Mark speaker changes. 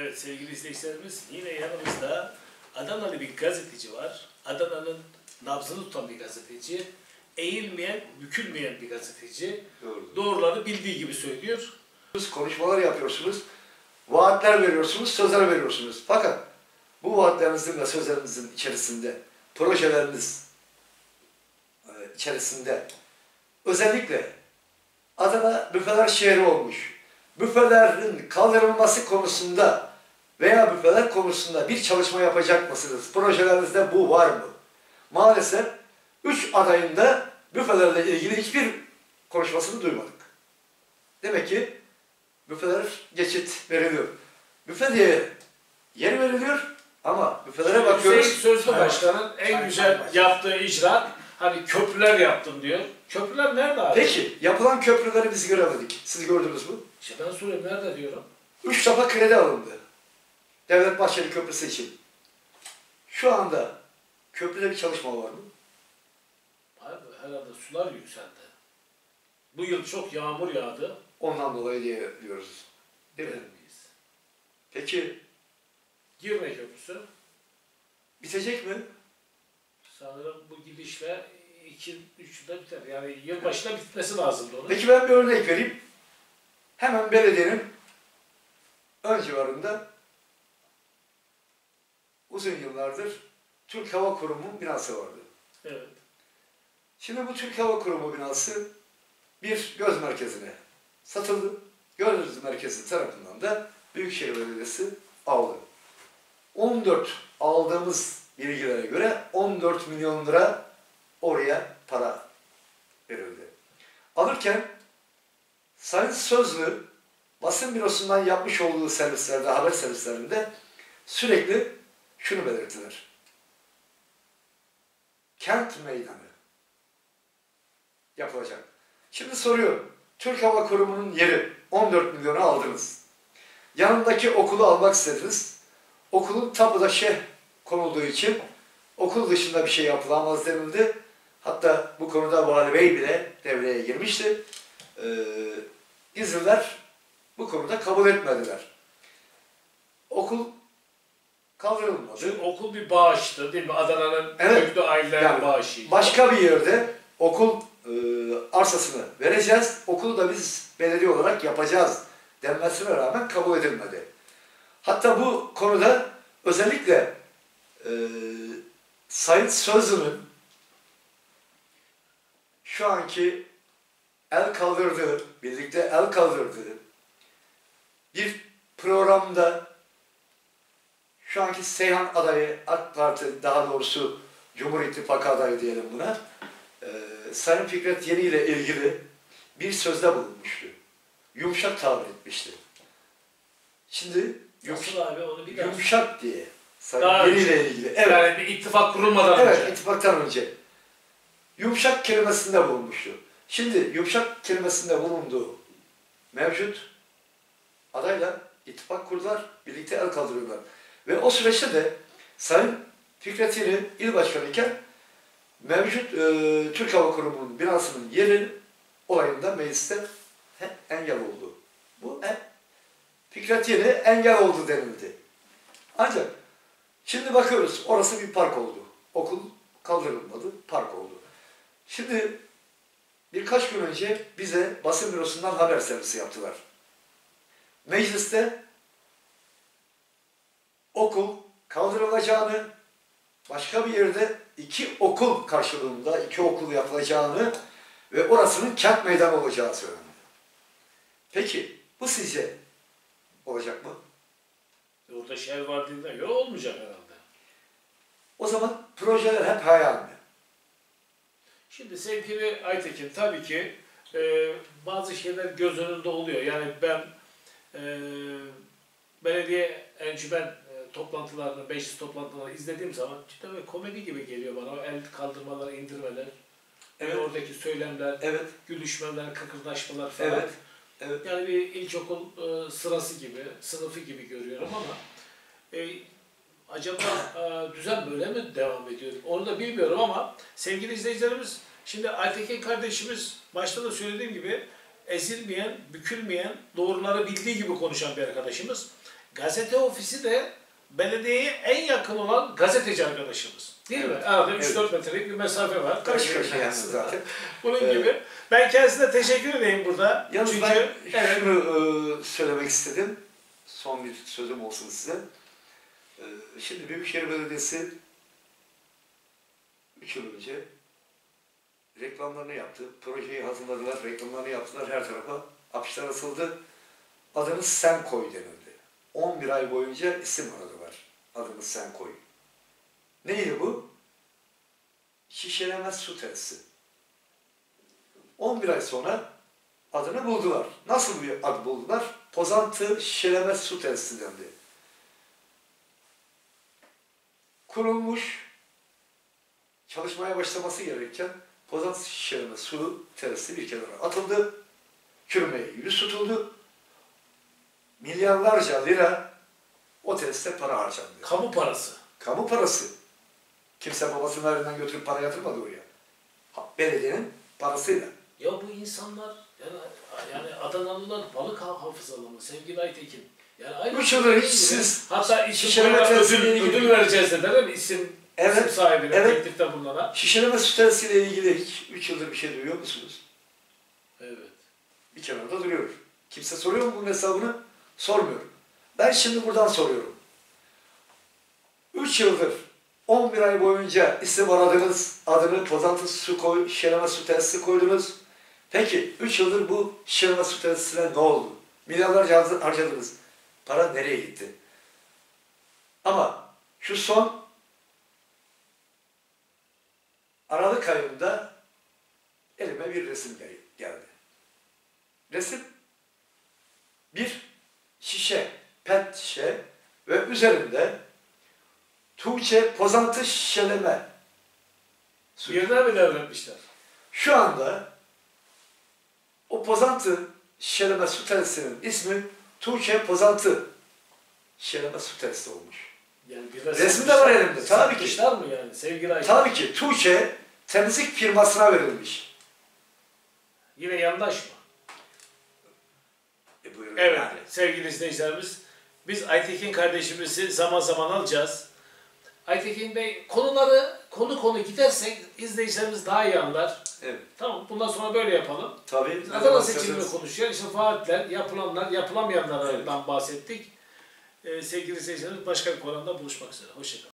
Speaker 1: Evet sevgili izleyicilerimiz yine yanımızda Adanalı bir gazeteci var. Adana'nın nabzını tutan bir gazeteci. Eğilmeyen, bükülmeyen bir gazeteci.
Speaker 2: Doğrudur.
Speaker 1: Doğruları bildiği gibi söylüyor.
Speaker 2: Konuşmalar yapıyorsunuz. Vaatler veriyorsunuz, sözler veriyorsunuz. Fakat bu vaatlerinizin ve sözlerinizin içerisinde, projeleriniz e, içerisinde özellikle Adana büfeler şehri olmuş. Büfelerin kaldırılması konusunda veya büfeler konusunda bir çalışma yapacak mısınız? Projelerinizde bu var mı? Maalesef üç adayında büfelerle ilgili hiçbir konuşmasını duymadık. Demek ki büfeler geçit veriliyor. Büfe diye yer veriliyor ama büfelere bakıyoruz.
Speaker 1: Hüseyin Sözlü Başkan'ın en güzel yaptığı icraat hani köprüler yaptım diyor. Köprüler nerede abi?
Speaker 2: Peki yapılan köprüleri biz göremedik. Siz gördünüz mü?
Speaker 1: İşte ben soruyorum nerede diyorum.
Speaker 2: Üç defa kredi alındı. Devlet Bahçeli Köprüsü için. Şu anda köprüde bir çalışma var mı?
Speaker 1: Abi herhalde sular yükseldi. Bu yıl çok yağmur yağdı.
Speaker 2: Ondan dolayı diye diyoruz. Değil mi?
Speaker 1: Bilemeyiz.
Speaker 2: Peki
Speaker 1: Girne Köprüsü
Speaker 2: bitecek mi?
Speaker 1: sanırım bu gidişle 2 3 yılda biter. Yani yılbaşına bitmesi lazımdı onun.
Speaker 2: Peki ben bir örnek vereyim. Hemen belediyenin ön civarında uzun yıllardır Türk Hava Kurumu binası vardı.
Speaker 1: Evet.
Speaker 2: Şimdi bu Türk Hava Kurumu binası bir göz merkezine satıldı. Göz merkezi tarafından da Büyükşehir Belediyesi aldı. 14 aldığımız bilgilere göre 14 milyon lira oraya para verildi. Alırken Sayın Sözlü basın bürosundan yapmış olduğu servislerde, haber servislerinde sürekli şunu belirttiler. Kent meydanı yapılacak. Şimdi soruyorum. Türk Hava Kurumu'nun yeri 14 milyonu aldınız. Yanındaki okulu almak istediniz. Okulun tapuda şeh konulduğu için okul dışında bir şey yapılamaz denildi. Hatta bu konuda Vali Bey bile devreye girmişti. Ee, İzmirler bu konuda kabul etmediler. Okul kaldırılmadı.
Speaker 1: Çünkü okul bir bağıştı değil mi? Adana'nın
Speaker 2: Evet.
Speaker 1: köklü ailelerin
Speaker 2: Yani
Speaker 1: bağışıydı.
Speaker 2: Başka bir yerde okul e, arsasını vereceğiz. Okulu da biz belediye olarak yapacağız denmesine rağmen kabul edilmedi. Hatta bu konuda özellikle e, Sayın Sözlü'nün şu anki el kaldırdığı, birlikte el kaldırdığı bir programda şu anki Seyhan adayı AK Parti daha doğrusu Cumhur İttifakı adayı diyelim buna. Ee, Sayın Fikret Yeni ile ilgili bir sözde bulunmuştu. Yumuşak tabir etmişti. Şimdi yumuşak,
Speaker 1: abi onu bir daha.
Speaker 2: yumuşak diye Sayın
Speaker 1: Daha
Speaker 2: Yeni ile ilgili. Evet.
Speaker 1: Yani bir ittifak kurulmadan
Speaker 2: Evet,
Speaker 1: önce.
Speaker 2: ittifaktan önce. Yumuşak kelimesinde bulunmuştu. Şimdi yumuşak kelimesinde bulunduğu mevcut adayla ittifak kurdular, birlikte el kaldırıyorlar. Ve o süreçte de Sayın Fikret Yeni il başkanı iken mevcut e, Türk Hava Kurumu'nun binasının yeri olayında mecliste engel oldu. Bu hep Fikret Yeni engel oldu denildi. Ancak Şimdi bakıyoruz orası bir park oldu. Okul kaldırılmadı, park oldu. Şimdi birkaç gün önce bize basın bürosundan haber servisi yaptılar. Mecliste okul kaldırılacağını, başka bir yerde iki okul karşılığında iki okul yapılacağını ve orasının kent meydanı olacağı söylendi. Peki bu sizce olacak mı?
Speaker 1: Orada şehir var dediğinde yok olmayacak herhalde.
Speaker 2: O zaman projeler hep hayal mi?
Speaker 1: Şimdi sevgili Aytekin tabii ki e, bazı şeyler göz önünde oluyor. Yani ben e, belediye encümen toplantılarını, meclis toplantılarını izlediğim zaman cidden böyle komedi gibi geliyor bana. O el kaldırmalar, indirmeler,
Speaker 2: Evet.
Speaker 1: oradaki söylemler,
Speaker 2: Evet,
Speaker 1: gülüşmeler, kıkırdaşmalar falan.
Speaker 2: evet, evet.
Speaker 1: Yani bir ilkokul e, sırası gibi, sınıfı gibi görüyorum ama e, acaba e, düzen böyle mi devam ediyor? Onu da bilmiyorum ama sevgili izleyicilerimiz, şimdi Aytekin kardeşimiz başta da söylediğim gibi ezilmeyen, bükülmeyen, doğruları bildiği gibi konuşan bir arkadaşımız. Gazete ofisi de belediyeye en yakın olan gazeteci arkadaşımız. Değil mi?
Speaker 2: Evet.
Speaker 1: Arada
Speaker 2: Evet.
Speaker 1: 3-4 metrelik bir mesafe var.
Speaker 2: Karşı yani
Speaker 1: arasında.
Speaker 2: zaten.
Speaker 1: Bunun
Speaker 2: Evet.
Speaker 1: gibi. Ben kendisine teşekkür edeyim burada.
Speaker 2: Yalnız
Speaker 1: Çünkü
Speaker 2: ben
Speaker 1: evet,
Speaker 2: şunu e, söylemek istedim. Son bir sözüm olsun size. E, şimdi Büyükşehir Belediyesi 3 yıl önce reklamlarını yaptı. Projeyi hazırladılar, reklamlarını yaptılar. Her tarafa afişler asıldı. Adını sen koy denildi. 11 ay boyunca isim aradılar. Adını sen koy. Neydi bu? Şişeleme su tesisi. 11 ay sonra adını buldular. Nasıl bir ad buldular? Pozantı Şişeleme Su Tesisi dendi. Kurulmuş, çalışmaya başlaması gereken Pozantı Şişeleme Su Tesisi bir kenara atıldı. Çürümeye yüz tutuldu. Milyarlarca lira o tesiste para harcandı.
Speaker 1: kamu parası.
Speaker 2: Kamu parası. Kimse babasının elinden götürüp para yatırmadı oraya. Belediyenin parasıyla.
Speaker 1: Ya bu insanlar yani, yani Adanalılar balık ha- hafızalı mı sevgili Aytekin? Yani aynı
Speaker 2: Üç
Speaker 1: şey
Speaker 2: yıldır hiç siz
Speaker 1: Hatta koyana ödül, ödül vereceğiz dediler mi? İsim,
Speaker 2: Evet,
Speaker 1: isim sahibine,
Speaker 2: evet.
Speaker 1: teklifte bulunana.
Speaker 2: Şişeleme su tesisiyle ilgili hiç 3 yıldır bir şey duyuyor musunuz?
Speaker 1: Evet.
Speaker 2: Bir kenarda duruyor. Kimse soruyor mu bunun hesabını? Sormuyor. Ben şimdi buradan soruyorum. 3 yıldır 11 ay boyunca isim aradınız, adını pozantı su koy, şişeleme su tesisi koydunuz. Peki 3 yıldır bu şişeleme su tesisine ne oldu? Milyarlarca har- harcadınız. Para nereye gitti? Ama şu son Aralık ayında elime bir resim gel- geldi. Resim şişe, pet şişe ve üzerinde Tuğçe pozantı şişeleme. suyu.
Speaker 1: Birden mi devretmişler?
Speaker 2: Şu anda o pozantı şişeleme su tesisinin ismi Tuğçe pozantı şişeleme su tesisi olmuş.
Speaker 1: Yani
Speaker 2: Resim de var elimde, tabii ki.
Speaker 1: Mı yani sevgili Aytekin?
Speaker 2: Tabii ki Tuğçe temizlik firmasına verilmiş.
Speaker 1: Yine yandaş mı?
Speaker 2: Buyurun
Speaker 1: Evet
Speaker 2: yani.
Speaker 1: sevgili izleyicilerimiz biz Aytekin kardeşimizi zaman zaman alacağız. Aytekin Bey konuları konu konu gidersek izleyicilerimiz daha iyi anlar.
Speaker 2: Evet.
Speaker 1: Tamam bundan sonra böyle yapalım.
Speaker 2: Tabii.
Speaker 1: Adana seçimini konuşuyor. İşte vaatler, yapılanlar, yapılamayanlardan bahsettik. Ee, sevgili izleyicilerimiz başka bir programda buluşmak üzere. Hoşçakalın.